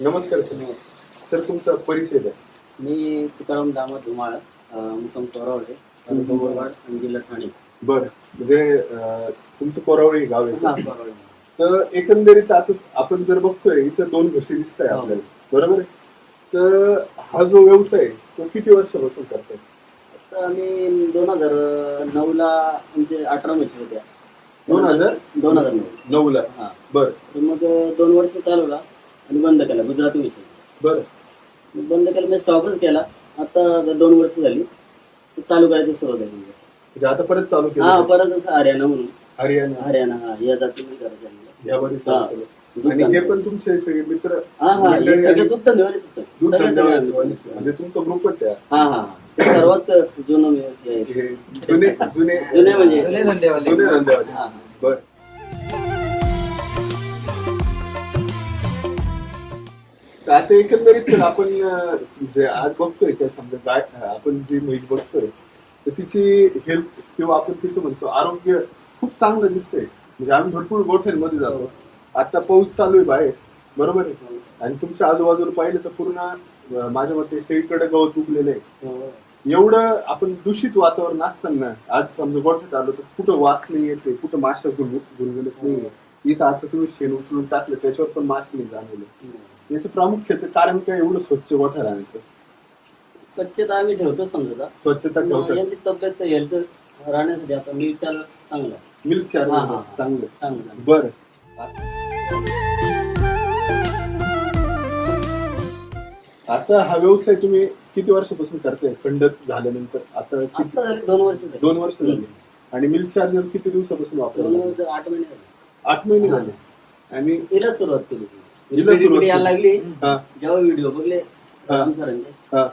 नमस्कार sir. Sir तुमचा परिचय द्या. मी तुकाराम दामोद धुमाळ अं, मुक्काम कोरावडे तालुका आणि जिल्हा ठाणे. बर. म्हणजे अं, तुमचं कोरावळी गाव आहे. हा. तर एकंदरीत आता आपण जर बघतोय इथं दोन घशी दिसत आहे हो. आपल्याला. बरोबर आहे? तर हा जो व्यवसाय आहे, तो किती वर्षापासून करताय? तर आम्ही दोन हजार नऊ ला म्हणजे अठरा म्हशी होत्या. दोन हजार? दोन हजार नऊ. नऊ ला हा. बर. तर मग दोन वर्ष चालवला. आणि बंद केला गुजराती म्हशी बर. बंद केला मी स्टॉपच केला. आता दोन वर्ष झाली चालू करायची सुरुवात झाली म्हणजे. आता परत चालू हा केलं परत असं हरियाणा म्हणून. हरियाणा. हरियाणा हा या जाती करायचं. यामध्ये हा. हे पण तुमचे सगळे मित्र हा हा हे. म्हणजे तुमचा ग्रुपच आहे. हा हा हे. सर्वात जुनं मी हे आहे. हे जुने जुने जुने म्हणजे जुने धंदेवाले. जुने धंदेवाले. हा, हा. बर. आता एकंदरीत सर आपण जे आज बघतोय त्या समजा गाय आपण जी म्हैस बघतोय तर तिची हेल्थ किंवा आपण तिचं म्हणतो आरोग्य खूप चांगलं दिसतंय. म्हणजे आम्ही भरपूर गोठ्यांमध्ये जातो. आता पाऊस चालू आहे बाहेर. बरोबर आहे? आणि तुमच्या आजूबाजूला पाहिलं तर पूर्ण माझ्या मते सगळीकडे गवत उगलेलं आहे. एवढं आपण दूषित वातावरण असताना आज समजा गोठ्यात आलो तर कुठं वास नाही येते कुठं माशा गुणगुणत नाही इथं आता तुम्ही शेण उचलून टाकलं त्याच्यावर पण मास्क नाही जाणवलं. याचं प्रामुख्याचं कारण काय एवढं स्वच्छ गोठा राहण्याचं स्वच्छता आम्ही ठेवतो समजा. स्वच्छता मग ठेवतात यांची तब्येत हेल्थ राहण्यासाठी आता मी विचार चांगला मिल्क चार्ज हा, हा. चांगलं चांगला बर. आता हा व्यवसाय तुम्ही किती वर्षापासून करताय? खंडत झाल्यानंतर. आता किती आता झाले दोन वर्ष झाले. दोन वर्ष झाली. आणि मिल्क चार्जर किती दिवसापासून दोन वापरला वर्ष आठ महिने झाले. आठ महिने. झाले. आणि हिला सुरुवात केली. यायला. लागली. हा, जेव्हा व्हिडिओ बघले हा. राम सरांचे हा.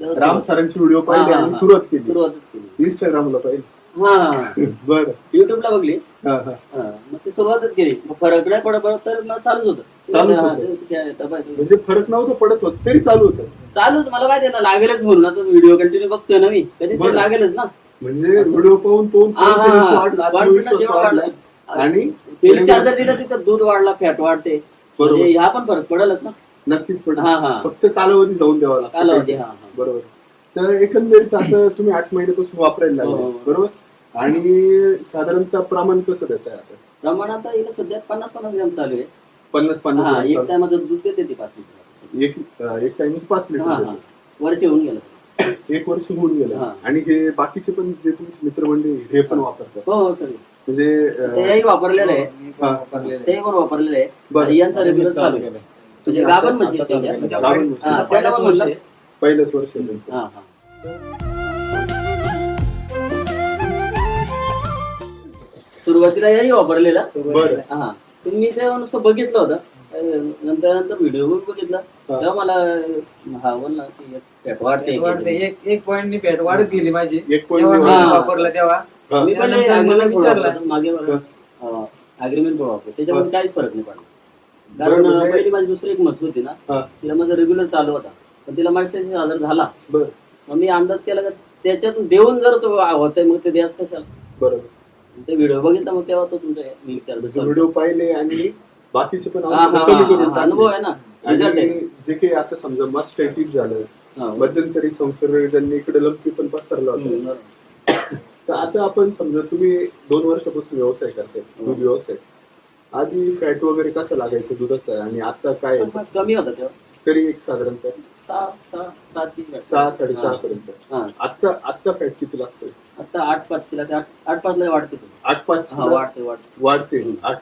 तेव्हा राम सुरुवात- सरांची व्हिडिओ पाहिले हा, हा, आणि हा. सुरुवात केली. सुरुवातच केली. इंस्टाग्रामला पाहिजे हा. बर. युट्यूबला बघली. हा हा. हा, मग ती सुरुवातच केली. मग फरक नाही पडत पडत तर मग चालूच होतं. चालूच होतं. ते- ते- ते- ते- म्हणजे फरक नव्हता पडत होत तरी चालू होतं. चालूच मला माहिती आहे ना लागेलच म्हणून. आता व्हिडिओ कंटिन्यू बघतोय ना मी. कधी बरं. लागेलच ना. म्हणजे व्हिडिओ पाहून पाहून हा, हा, हा. आत्मविश्वास वाढला. वाढला. आणि चार्जर दिलं तिथं दूध वाढला फॅट वाढते. बरोबर. म्हणजे ह्या पण फरक पडेलच ना? नक्कीच पडलं. हा, हा. फक्त कालावधी जाऊन द्यावा लागतो. कालावधी, हा, हा. बरोबर. तर एकंदरीत आता तुम्ही आठ महिन्यापासून वापरायला लागले हो. बरोबर? आणि साधारणतः प्रमाण कसं देत आहे आता? प्रमाण आता हिला सध्या पन्नास पन्नास ग्रॅम चालू आहे. पन्नास हा पन्नास एक ग्रॅम टायमाचं दूध देते ती पाच लिटर. एक एक टाइम पाच हा लिटर हा. वर्ष होऊन गेलं. एक वर्ष होऊन गेलं. हा. आणि हे बाकीचे पण जे तुमचे मित्रमंडळी हे पण वापरतात. हो हो सर म्हणजे तेही वापरलेलं आहे. मी पण वापरलेलं आहे. आणि यांचा रेग्युलर चालू आहे. म्हणजे गाभण म्हशी आहेत त्यांच्या. गाभण म्हशी. हा, त्याला पण म्हणलं. पहिलंच वर्ष आहे त्यांचं. हा हा. सुरुवातीला याही वापरलेला. बरं. हा. मी तेव्हा नुसतं बघितलं होतं. नंतर नंतर व्हिडिओ बघितला. तेव्हा मला हा म्हणला की एक फॅट वाढते वाढते. एक एक पॉईंट नी फॅट वाढत गेली माझी. एक point जेव्हा मी वापरलं तेव्हा. हा. मी पण त्यानंतर मला agreement विचारलं. वापरतो, मागे अग्रीमेंट वापरतो. त्याच्यामुळे काहीच फरक नाही पडला. कारण पहिली माझी दुसरी एक म्हस होती ना हा. तिला माझा रेग्युलर चालू होता. पण तिला मास्टरची आजार झाला. बर. मग मी अंदाज केला का त्याच्यातून देऊन जर तो होतंय मग ते द्याच कशाला? बरोबर. ते व्हिडिओ बघितला मग तेव्हा तो तुमचा चार्जर व्हिडिओ पाहिले आणि बाकीचे पण हा, हा, औषधं कमी करून हा, अनुभव आहे टाकले. ना रिझल्ट आहे आणि जे काही आता समजा मस्टायटिस झालं हा. मध्यंतरी संसर्गजन्य इकडे लंपी पण पसरला होता हम्म. तर आता आपण समजा तुम्ही दोन वर्षापासून व्यवसाय करताय दूध व्यवसाय आधी फॅट वगैरे कसं लागायचं दुधाचं आणि आता काय आहे? कमी होता तेव्हा तरी एक साधारणतः सहा सहा सहाची सहा साडेसहा हा. पर्यंत हा. आता आता फॅट किती लागतोय आता आठ पाच ला आठ आठ पाच ला वाढते. आठ पाच हा वाढते वाढते. आठ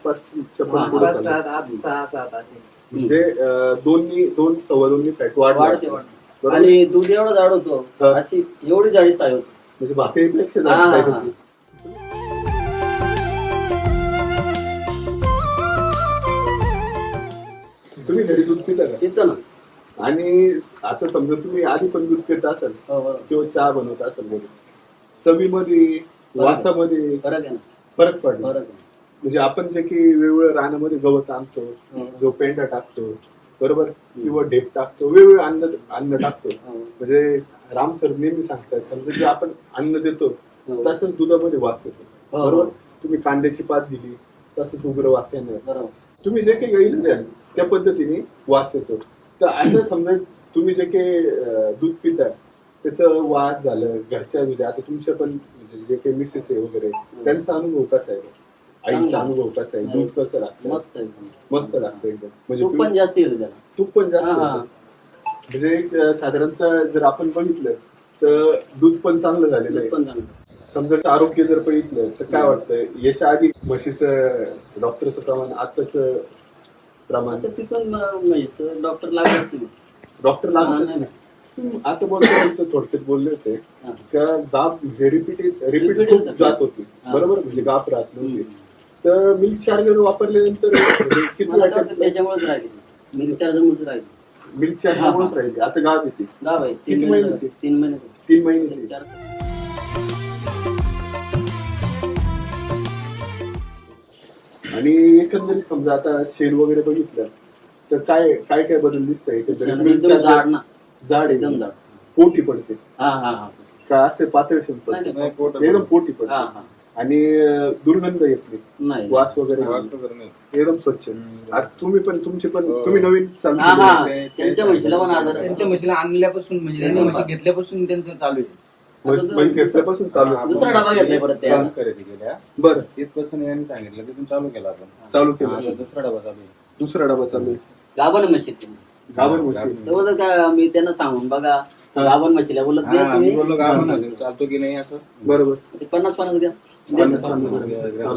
हा, पाच चालू. सात आठ सहा सात असे म्हणजे दोन्ही दोन सव्वा दोन्ही फॅट वाढ वाढते? आणि दूध एवढं जाड होतो हा. अशी एवढी जाडी साय होती म्हणजे भाकरीपेक्षा हा, जास्त हा, size हा. होती. तुम्ही घरी दूध पिता का तिथं ना आणि आता समजा तुम्ही आधी पण दूध पित असाल हो बरोबर किंवा चहा बनवत असाल घरी चवीमध्ये वासामध्ये फरक आहे ना. फरक पडला. फरक आहे. म्हणजे आपण जे की वेगवेगळ्या रानामध्ये गवत आणतो हम्म. जो पेंडा टाकतो बरोबर? किंवा ढेप टाकतो वेगवेगळं अन्न अन्न टाकतो. हो. म्हणजे राम सर नेहमी सांगतात समजा जे आपण अन्न देतो हो. तसंच दुधामध्ये वास येतो. हो. बरोबर? तुम्ही कांद्याची पात दिली तसंच उग्र वास येणार. बरोबर. तुम्ही जे काही गाईल द्याल त्या पद्धतीने वास येतो. तर आता समजा तुम्ही जे काही दूध पिता त्याचं वास झालं घरच्या म्हणजे आता तुमच्या पण म्हणजे जे काही मिसेस आहे वगैरे त्यांचा अनुभव कसा आहे? आईचा. अनुभव कसा आहे? दूध कसं लागतं? मस्त आहे. मस्त लागतं एकदम. म्हणजे तूप पण जास्त येतं त्याला. तूप पण जास्त हा, हा. म्हणजे एक, अं, साधारणतः जर आपण बघितलं तर दूध पण चांगलं झालेलं आहे. पण चांगलं समजा आरोग्य जर बघितलं तर काय वाटतं याच्या आधी म्हशीचं डॉक्टरचं प्रमाण आताच प्रमाण? आता तिथून डॉक्टर लागत नाही. डॉक्टर लागतच नाही. आता बोलतो थोडक्यात बोलले होते. का गाप म्हणजे रिपीट रिपीट Repeat खूप. जात होती. बरोबर? म्हणजे गाप राहत नव्हती. तर मिल्क चार्जर वापरल्यानंतर त्याच्यामुळेच राहिली. मी चार्जरमुळेच राहिली. मिल्क चार्जरमुळेच राहिली. आता गाप येते गाव आहे. तीन महिन्याची? महिने. तीन महिने. तीन महिन्याची. आणि एकंदरीत समजा आता शेड वगैरे बघितलं तर काय काय काय बदल दिसत एकंदरीत मिल्क चार्जर जाड एकदम जाड पोटी पडते. हा हा हा. का असे पातळ नाही, पडते. नाही, एकदम पोटी हा पडते. हा आणि अं, दुर्गंध येत नाही. नाही. वास वगैरे नाही. एकदम स्वच्छ. आज तुम्ही पण तुमचे पण तुम्ही नवीन चालू हा हा. केलंय. त्यांच्या म्हशीला पण आजार आहे. त्यांच्या म्हशीला आणल्यापासून म्हणजे त्यांनी म्हशी घेतल्यापासून त्यांचं चालू आहे. म्हैस म्हैस घेतल्यापासून चालू आहे. दुसरा डबा घेतलाय परत त्या हा. खरेदी केल्या बरं. तिथपासून यांनी सांगितलं तिथून चालू केला आपण. चालू केलं. दुसरा डबा चालू आहे. दुसरा डबा चालू आहे. गाभण म्हशी आहेत ती. गाभण म्हशी. मी त्यांना सांगून बघा गाभण म्हशीला बोलत नाही हा, मी बोललो अजून चालतो की नाही असं? बरोबर. ते पन्नास पन्नास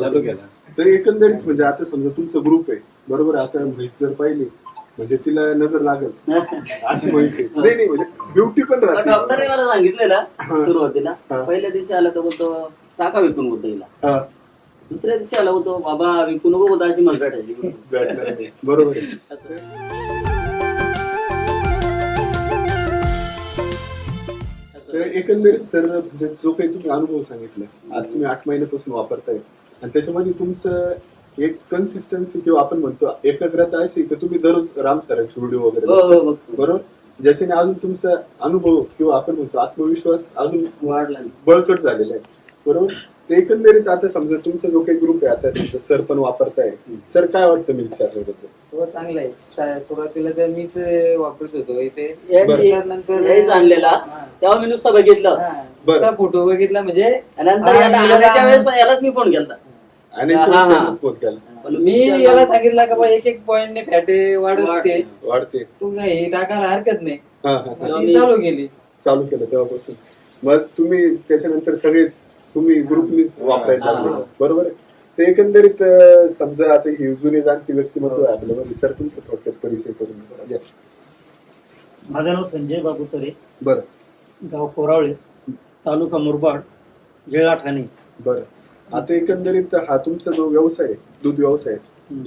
चालू केला. तर एकंदरीत म्हणजे आता समजा तुमचं ग्रुप आहे. बरोबर आता म्हैस जर पाहिली म्हणजे तिला नजर लागल. अशी म्हैस आहे. नाही नाही म्हणजे ब्युटी पण राहते. डॉक्टरने मला सांगितलेलं सुरुवातीला. हा. पहिल्या दिवशी आला तर बोलतो टाका विकून होतो हिला. हा, दुसऱ्या दिवशी आला होतो बाबा विकू नको होता अशी नाही. बरोबर आहे. एकंदरीत सर म्हणजे जो काही तुम्ही अनुभव सांगितला आज तुम्ही आठ महिन्यापासून वापरताय आणि त्याच्यामध्ये तुमचं एक कन्सिस्टन्सी किंवा आपण म्हणतो एकाग्रता अशी की तुम्ही दररोज राम सरांचे व्हिडिओ वगैरे हो बघता. हो बरोबर? ज्याच्याने अजून तुमचा अनुभव किंवा आपण म्हणतो आत्मविश्वास अजून वाढला. बळकट झालेला आहे. बरोबर? ते एकंदरीत आता समजा तुमचा जो काही ग्रुप आहे आता समजा सर पण वापरताय सर काय वाटतं मिल्क चार्जरबद्दल हो चांगलं आहे. शा- सुरुवातीला तर मीच अं, वापरत होतो. इथे नंतर आणलेला. हा. तेव्हा मी नुसतं बघितलं. हा. बरं. फोटो बघितला म्हणजे नंतर याला वेळेस पण यालाच मी फोन केला आणि हा, हा, हा. फोन केला. मी याला सांगितलं का बा एक एक पॉईंटने फॅट वाढत ते. वाढते. तू काय हे टाकायला हरकत नाही. हा हा हा. ती चालू केली. चालू केलं तेव्हापासून. मग तुम्ही त्याच्यानंतर सगळेच तुम्ही ग्रुपनीच वापरायला हा, लागले. हा. बरोबर आहे. ते एकंदरीत अं, समजा आता ही जुने जाणती व्यक्तिमत्व आहे आपल्यामध्ये सर तुमचं थोडक्यात परिचय करून द्या. माझं नाव संजय बाबू तरे बरं. गाव कोरावळे तालुका मुरबाड जिल्हा ठाणे. बरं. आता एकंदरीत हा तुमचा जो व्यवसाय आहे, दूध व्यवसाय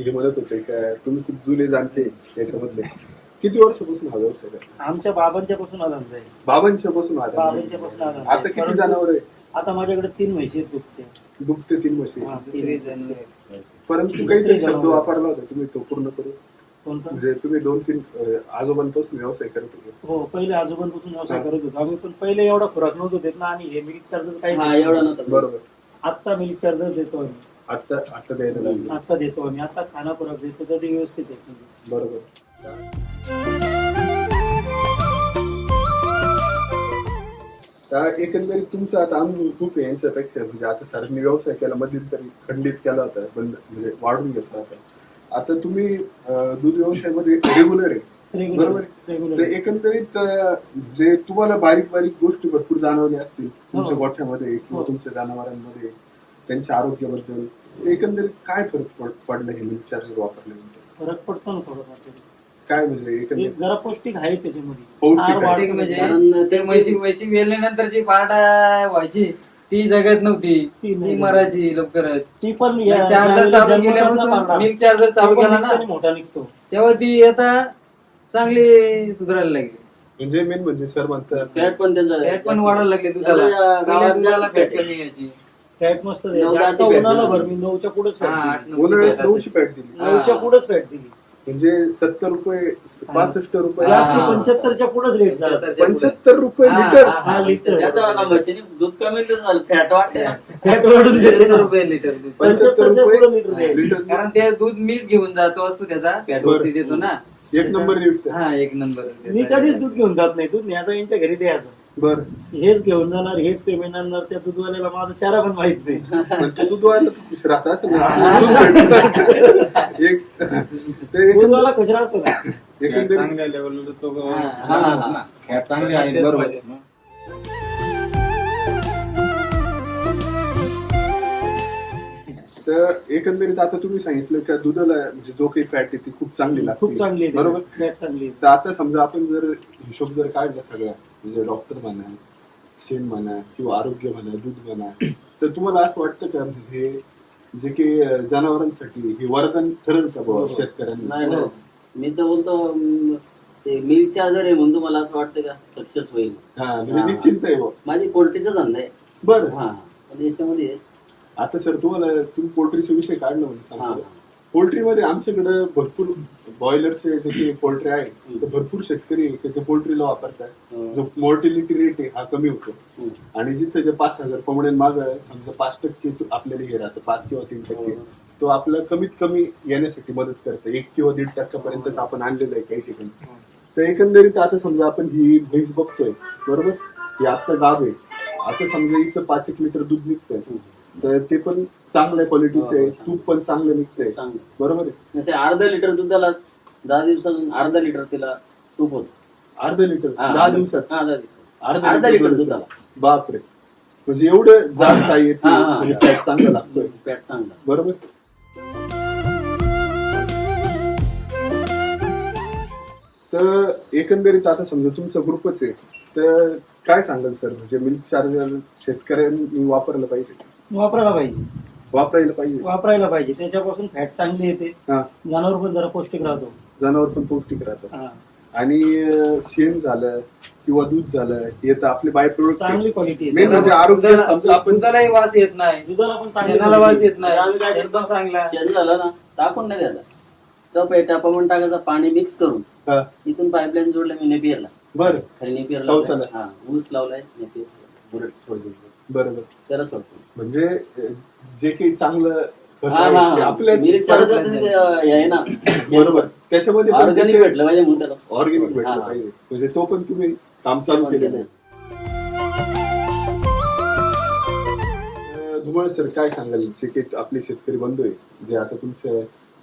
हे म्हणत होते का तुम्ही खूप जुने जाणते याच्यामधले. किती वर्षापासून हा व्यवसाय आहे? आमच्या बाबांच्या पासून आला आहे. बाबांच्या पासून आला बाबांच्या पासून आला आता किती जनावर आहे? आता माझ्याकडे तीन म्हशी आहेत दुखते दुखते तीन म्हशी. हा, तीन. परंतु काहीतरी शब्द वापरला होता तुम्ही तो पूर्ण करू कोणता? म्हणजे तुम्ही दोन तीन अं, आजोबांपासून व्यवसाय करत होते. हो पहिले आजोबांपासून व्यवसाय करत होतो. आम्ही पण पहिले एवढा खुराक नव्हतो देत ना आणि हे मिल्क चार्जर काही हा एवढा नव्हता बरोबर. आता मिल्क चार्जर देतो आम्ही. आता आता द्यायला लागले. आता देतो आम्ही. आता खाना खुराक देतो तर ते व्यवस्थित आहे. बरोबर. तर एकंदरीत तुमचा आता अनुभव खूप आहे यांच्यापेक्षा. म्हणजे आता सरांनी व्यवसाय केला मध्यंतरी खंडित केला होता बंद म्हणजे वाढून घेतला होता. आता तुम्ही दूध व्यवसायामध्ये रेग्युलर आहे. बरोबर एकंदरीत जे तुम्हाला बारीक बारीक गोष्टी भरपूर जाणवल्या असतील तुमच्या हो. गोठ्यामध्ये किंवा हो. तुमच्या जनावरांमध्ये त्यांच्या आरोग्याबद्दल एकंदरीत काय फरक पड- पडलं हे मिल्क चार्जर वापरल्यानंतर? फरक पडतो ना थोडंफार. काय म्हणजे एक एकंदरीत जरा पौष्टिक आहे त्याच्यामध्ये. पौष्टिक म्हणजे ते म्हशी म्हशी वेळल्यानंतर जी पार्टा व्हायची ती जगत नव्हती. ती नाही. ती मरायची लवकरच ती पण या- चार्जर चालू केल्यापासून मिल्क चार्जर तो चालू पण केला ना मोठा निघतो. तेव्हा ती आता चांगली सुधारायला लागली. म्हणजे मेन म्हणजे सर म्हणतात. फॅट पण त्याचं फॅट पण वाढायला लागले दुधाला. त्याला पहिल्या गावात दुधाला जास्त फॅट. कमी यायची. फॅट मस्त नऊ. दहाची उन्हाला. भर मी नऊच्या पुढेच हा फॅट आठ दिली. नऊ उन्हाळ्यात fat नऊची पॅट दिली. हा. नऊच्या पुढेच फॅट दिली. म्हणजे सत्तर रुपये पासष्ट रुपये. जास्त पंच्याहत्तरच्या पुढेच रेट झाला. पंच्याहत्तर रुपये हा, लिटर. हा, लिटर. त्याचं ना म्हशीने दूध कमी तर झालं. फॅट वाटते ना. फॅट वाढून पंच्याहत्तर. रुपये लिटर दूध. पंच्याहत्तर रुपये लिटर कारण ते दूध मीच घेऊन जातो असतो त्याचा. फॅटवरती देतो ना. एक नंबर हा एक नंबर मी कधीच दूध घेऊन जात नाही. दूध न्यायचा यांच्या घरी द्यायचं. बर. हेच घेऊन जाणार हेच पेमेंट आणणार त्या दूधवाल्याला माझा चारा पण माहीत नाही. पण ते दूध वाला तर खुश राहतात एक ते दूधवाला खुश राहतो का फॅट एकंदरीत चांगल्या लेवलला तो हा, हा, हा. चांगली आहे बरोबर. एकंदरीत आता तुम्ही सांगितलं का दुधाला म्हणजे जो काही फॅट आहे ती खूप चांगली लागते. खूप चांगली आहे बरोबर? फॅट चांगली आहे. तर आता समजा आपण जर हिशोब जर काढला सगळ्या म्हणजे डॉक्टर म्हणा शेण म्हणा किंवा आरोग्य म्हणा दूध म्हणा तर तुम्हाला असं वाटतं का म्हणजे हे जे काही अं, जनावरांसाठी हे वरदान ठरेल का बरोबर. शेतकऱ्यांना? नाही नाही. मी तर बोलतो अं, ते मिल्क चार्जर आहे म्हणून मला असं वाटतं का सक्सेस होईल? हा म्हणजे हा. निश्चिंत आहे माझी पोल्ट्रीचा धंदा आहे. बरं. हा पण याच्यामध्ये आता सर तुम्हाला तुम्ही पोल्ट्रीचा विषय काढला म्हणजे हा. पोल्ट्रीमध्ये आमच्याकडे भरपूर बॉयलरचे जे काही पोल्ट्री आहे तर भरपूर शेतकरी त्याच्या पोल्ट्रीला वापरतात हं. जो मॉर्टिलिटी रेट आहे हा कमी होतो. हं. आणि जिथे जे पाच हजार कोंबड्या माग समजा पाच टक्के आपल्याला हे राहतं पाच किंवा तीन टक्के. हो. तो आपलं कमीत कमी येण्यासाठी मदत करतं. एक किंवा दीड टक्क्यापर्यंतच आपण आणलेलं आहे काही ठिकाणी. तर एकंदरीत आता समजा आपण ही म्हैस बघतोय बरोबर? ही आता गाव आहे आता समजा हिचं पाच एक लिटर दूध निघतंय. तर ते पण चांगल्या क्वालिटीचं आहे. तूप पण चांगलं निघतंय. चांगलं. बरोबर आहे? जसे अर्धा लिटर दुधाला दहा दिवसातून अर्धा लिटर तिला तूप होत. अर्धा लिटर? दहा दिवसात? हा दहा दिवसात. अर्धा लिटर दुधाचं. दुधाला बापरे. म्हणजे एवढं जाड साई येते हा, हा. म्हणजे चांगलं लागतोय. फॅट चांगला बरोबर? तर एकंदरीत आता समजा तुमचा ग्रुपच आहे. तर काय सांगाल सर? म्हणजे मिल्क चार्जर शेतकऱ्यांनी वापरलं पाहिजे. वापरायला पाहिजे. वापरायला पाहिजे. वापरायला पाहिजे. त्याच्यापासून फॅट चांगली येते. हा. जनावर पण जरा पौष्टिक राहतो. जनावर पण पौष्टिक राहतात हा. आणि अं, शेण झालं किंवा दूध झालं हे तर आपले बाय प्रोडक्ट चांगली क्वालिटी म्हणजे आरोग्य दुधाला- समजा आपण दुधालाही वास येत नाही. दुधाला पण चांगली शेणाला quality वास येत नाही. आम्ही काय शेण पण चांगला शेण झालं ना टाकून नाही द्यायला. तो पेटा पवन टाकायचा पाणी मिक्स करून. हा, इथून पाईपलाईन जोडलं मी नेपियरला. बरं. खाली नेपियर शौचालय. लावलाय. हा ऊस लावलाय नेपियर बुरट सोडून बरोबर. त्याला सोडतो. म्हणजे जे काही चांगलं बरोबर. त्याच्यामध्ये ऑर्गॅनिक भेटलं पाहिजे ऑर्गॅनिक भेटलं. पाहिजे. म्हणजे तो पण तुम्ही काम चालू केलेलं आहे. धुमाळ सर काय सांगाल? जे काही आपले शेतकरी बंधू आहे जे आता तुमच्या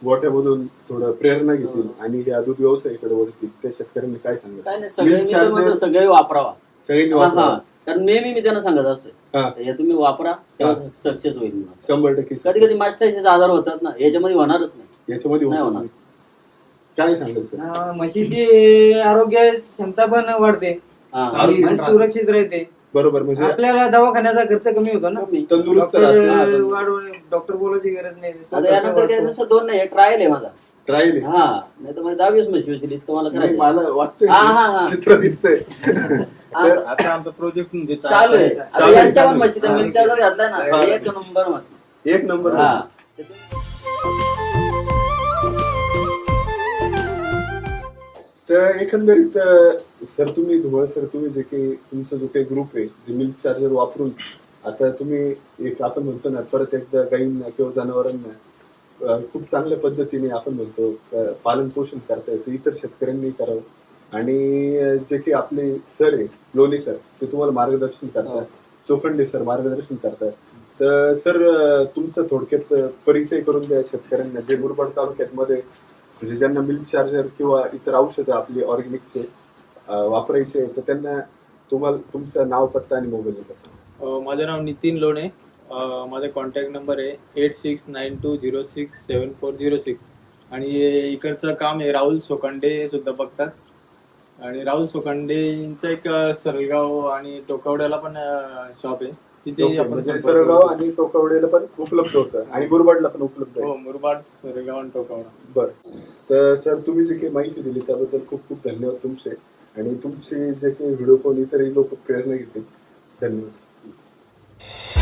गोट्यामधून थोडं प्रेरणा घेतील आणि या दूध व्यवसायाकडे वळतील त्या शेतकऱ्यांनी काय सांगाल? नाही सगळ्यांनी वापरावा. सगळ्यांनी. वापरावं. कारण नेहमी मी त्यांना सांगत असते हा. तुम्ही वापरा तेव्हा सक्सेस होईल म्हणून. असं. शंभर टक्के कधी कधी मास्टरचे आजार होतात ना याच्यामध्ये होणारच नाही. याच्यामध्ये नाही होतं. होणार. काय सांगाल अं, म्हशीची आरोग्य क्षमता पण वाढते. हा. म्हैस सुरक्षित राहते. बरोबर म्हणजे आपल्याला दवाखान्याचा खर्च कमी होतो ना. कमी. तंदुरुस्त डॉक्टर राहते. वाढवणे डॉक्टर बोलायची गरज नाही. तो आता खर्च यानंतर काही वाढतो. दिवसात दोन नाही ट्रायल आहे माझा. हा नाही तर माझी दहावीस म्हशी होती तुम्हाला नाही, करायचं मला हा. चित्र दिसतंय. असं आता आमचा प्रोजेक्ट म्हणजे चालू आहे. आता चालू आहे, यांच्या पण चालू आहे. म्हशी त्या मिल्क चार्जर घातलाय हा. ना एक नंबर म्हशी. एक नंबर हा. तर एकंदरीत अं, सर तुम्ही धुवळ सर तुम्ही जे काही तुमचा जो काही ग्रुप आहे जे मिल्क चार्जर वापरून आता तुम्ही एक आपण म्हणतो ना परत एकदा गाईंना किंवा जनावरांना खूप चांगल्या पद्धतीने आपण म्हणतो पालन पोषण करता येतं इतर शेतकऱ्यांनी करावं. आणि जे काही आपले सर आहे लोणी सर ते तुम्हाला मार्गदर्शन करतात. चोखंडे सर मार्गदर्शन करतात. तर सर तुमचं थोडक्यात परिचय करून द्या शेतकऱ्यांना. जे मुरबाड तालुक्यात मध्ये म्हणजे ज्यांना मिल्क चार्जर किंवा इतर औषधं आपली ऑर्गॅनिकचे वापरायचे तर त्यांना तुम्हाला तुमचं नाव पत्ता आणि मोबाईल माझं नाव नितीन लोणे. माझा कॉन्टॅक्ट नंबर आहे eight six nine two zero six seven four zero six आणि इकडचं काम आहे राहुल सोकांडे सुद्धा बघतात. आणि राहुल सोकांडेंचं एक अ, सरलगाव आणि टोकावड्याला पण शॉप आहे. तिथे आपण म्हणजे सरगाव. आणि टोकावडेला पण उपलब्ध होतं. आणि गुरबाडला पण उपलब्ध हो मुरबाड सरलगाव आणि टोकावडा. बरं. तर सर तुम्ही जे काही माहिती दिली त्याबद्दल खूप खूप धन्यवाद तुमचे. आणि तुमचे जे काही व्हिडिओ कॉल इतरही लोक प्रेरणा घेतील. धन्यवाद.